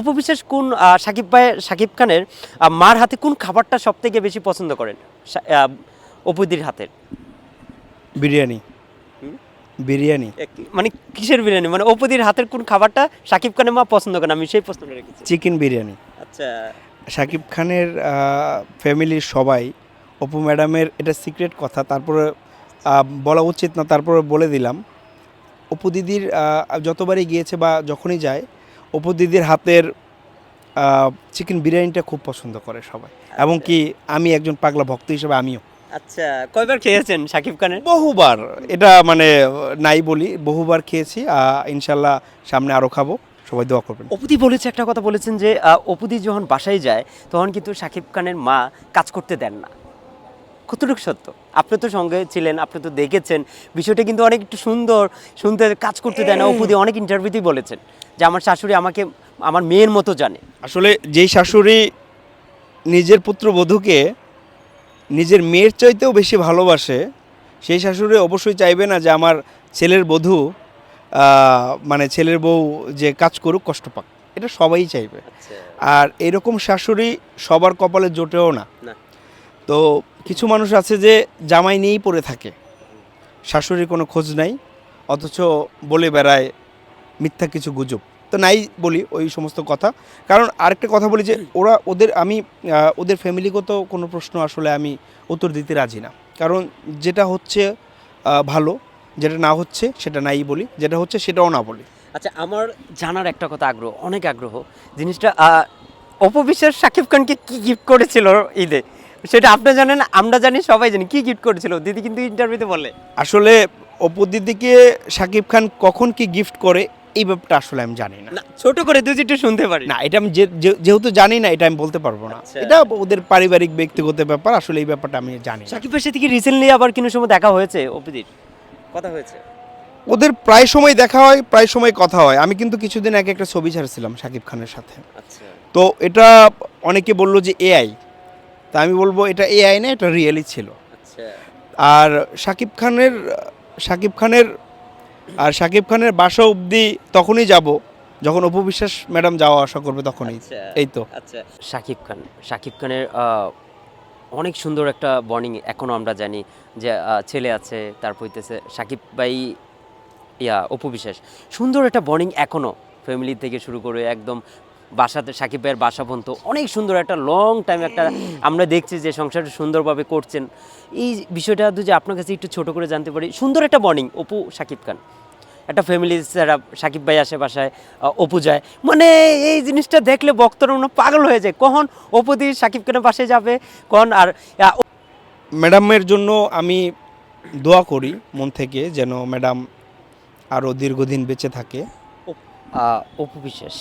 উপবিশেষ কোন সাকিব ভাই সাকিব খানের মার হাতে কোন খাবারটা সব থেকে বেশি পছন্দ করেন? অপুদির হাতের বিরিয়ানি। বিরিয়ানি। মানে কিসের বিরিয়ানি? মানে অপুদির হাতের কোন খাবারটা সাকিব খানের মা পছন্দ করেন? আমি সেই প্রশ্নটা রেখেছি। চিকেন বিরিয়ানি। আচ্ছা। শাকিব খানের ফ্যামিলির সবাই অপু ম্যাডামের এটা সিক্রেট কথা তারপরে বলা উচিত না তারপরে বলে দিলাম। অপু দিদির যতবারই গিয়েছে বা যখনই যায় অপু দিদির হাতের চিকেন বিরিয়ানিটা খুব পছন্দ করে সবাই। এবং কি আমি একজন পাগলা ভক্ত হিসেবে আমিও। আচ্ছা কয়বার খেয়েছেন সাকিব খানের? বহুবার এটা মানে নাই বলি বহুবার খেয়েছি ইনশাল্লাহ সামনে আরও খাব সবাই দোয়া করবেন। অপুদি বলেছে একটা কথা বলেছেন যে অপুদি যখন বাসায় যায় তখন কিন্তু সাকিব খানের মা কাজ করতে দেন না। কতটুকু সত্য? আপনি তো সঙ্গে ছিলেন আপনি তো দেখেছেন বিষয়টা কিন্তু অনেক একটু সুন্দর শুনতে কাজ করতে দেয় না। অপুদি অনেক ইন্টারভিউতেই বলেছেন। যে আমার শাশুড়ি আমাকে আমার মেয়ের মতো জানে। আসলে যেই শাশুড়ি নিজের পুত্রবধূকে নিজের মেয়ের চাইতেও বেশি ভালোবাসে সেই শাশুড়ি অবশ্যই চাইবে না যে আমার ছেলের বধূ মানে ছেলের বউ যে কাজ করুক কষ্ট পাক। এটা সবাই চাইবে। আর এরকম শাশুড়ি সবার কপালে জোটেও না। না। তো কিছু মানুষ আছে যে জামাই নিয়েই পড়ে থাকে। শাশুড়ির কোনো খোঁজ নাই অথচ বলে বেড়ায় মিথ্যা কিছু গুজব। তো নাই বলি ওই সমস্ত কথা। কারণ আরেকটা কথা বলি যে ওরা ওদের আমি ওদের ফ্যামিলিগত কোনো প্রশ্ন আসলে আমি উত্তর দিতে রাজি না। কারণ যেটা হচ্ছে ভালো যেটা না হচ্ছে সেটা নাই বলি যেটা হচ্ছে সেটাও না বলি। আচ্ছা আমার জানার একটা কথা আগ্রহ অনেক আগ্রহ। জিনিসটা অপবিশ্বাস সাকিব খানকে কি গিফট করেছিল ঈদে? সেটা আপনি জানেন আমরা জানি সবাই জানি। কি গিফট করেছিল? দিদি কিন্তু ইন্টারভিউতে বলে। আসলে অপু দিদিকে শাকিব খান কখন কি গিফট করে এই ব্যাপারটা আসলে আমি জানি না। না ছোট করে দুই একটু শুনতে পারি। না এটা আমি যেহেতু জানি না এটা আমি বলতে পারব না। আচ্ছা। এটা ওদের পারিবারিক ব্যক্তিগত ব্যাপার আসলে এই ব্যাপারটা আমি জানি সাকিবের সাথে কি রিসেন্টলি আবার কোনো সময় দেখা হয়েছে অপিদির কথা হয়েছে। ওদের প্রায় সময় দেখা হয় প্রায় সময় কথা হয়। আমি কিন্তু কিছুদিন আগে একটা ছবি ছাড়ছিলাম শাকিব খানের সাথে। আচ্ছা। তো এটা অনেকে বলল যে এআই তা আমি বলব এটা এআই না এটা রিয়েলি ছিল। আচ্ছা। আর শাকিব খানের শাকিব খানের আর শাকিব খানের বাসা অবধি তখনই যাব যখন অপু বিশ্বাস ম্যাডাম যাওয়া আসা করবে তখনই। আচ্ছা। এই তো। আচ্ছা। শাকিব খান সাকিব খানের আহ, অনেক সুন্দর একটা বর্নিং এখনও আমরা জানি যে ছেলে আছে তারপর হইতেছে সাকিব ভাই ইয়া অপু বিশ্বাস। সুন্দর একটা বর্নিং এখনও ফ্যামিলি থেকে শুরু করে একদম বাসাতে সাকিব ভাইয়ের বাসা পর্যন্ত অনেক সুন্দর একটা লং টাইম একটা আমরা দেখছি যে সংসারটা সুন্দরভাবে করছেন। এই বিষয়টা যদি আপনার কাছে একটু ছোট করে জানতে পারি সুন্দর একটা বর্নিং অপু সাকিব খান। একটা ফ্যামিলি যারা সাকিব ভাই আসে বাসায় অপু যায়। মানে এই জিনিসটা দেখলে বক্তরা মনে পাগল হয়ে যায়। কখন অপু দিয়ে সাকিব খানের বাসায় যাবে কখন আর ম্যাডামের জন্য আমি দোয়া করি মন থেকে যেন ম্যাডাম আরও দীর্ঘদিন বেঁচে থাকে। অপু বিশ্বাস